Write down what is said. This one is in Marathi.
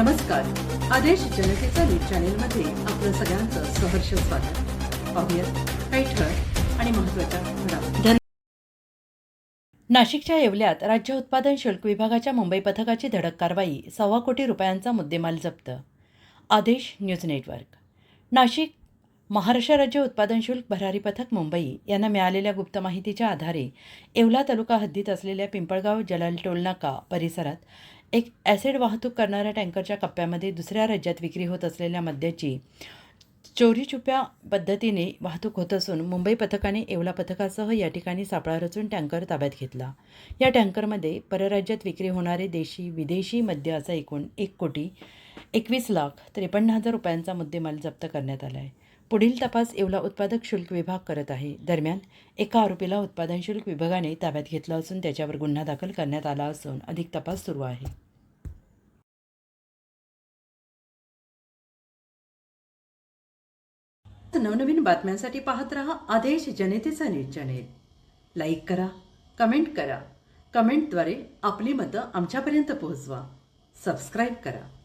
नमस्कार. आदेश जनतेचा न्यूज चॅनेलमध्ये आपलं सगळ्यांचं सहर्ष स्वागत. पाहूयात काही ठळक आणि महत्त्वाच्या घडामोडी. नाशिकच्या येवल्यात राज्य उत्पादन शुल्क विभागाच्या मुंबई पथकाची धडक कारवाई सव्वा कोटी रुपयांचा मुद्देमाल जप्त. आदेश न्यूज नेटवर्क. नाशिक महाराष्ट्र राज्य उत्पादन शुल्क भरारी पथक मुंबई यांना मिळालेल्या गुप्त माहितीच्या आधारे येवला तालुका हद्दीत असलेल्या पिंपळगाव जलाल टोलनाका परिसरात एक ॲसिड वाहतूक करणाऱ्या टँकरच्या कप्प्यामध्ये दुसऱ्या राज्यात विक्री होत असलेल्या मद्याची चोरी छुप्या पद्धतीने वाहतूक होत असून मुंबई पथकाने येवला पथकासह या ठिकाणी सापळा रचून टँकर ताब्यात घेतला. या टँकरमध्ये परराज्यात विक्री होणारे देशी विदेशी मद्य असा एकूण एक कोटी एकवीस लाख त्रेपन्न हजार रुपयांचा मुद्देमाल जप्त करण्यात आला आहे पुढील तपास येवला उत्पादक शुल्क विभाग करत आहे. दरम्यान एका आरोपीला उत्पादन शुल्क विभागाने ताब्यात घेतलं असून त्याच्यावर गुन्हा दाखल करण्यात आला असून अधिक तपास सुरू आहे. नवनवीन बातम्यांसाठी पाहत रहा आदेश जनतेचा नीट चॅनेल. लाईक करा कमेंट करा. कमेंटद्वारे आपली मतं आमच्यापर्यंत पोहोचवा. सबस्क्राईब करा.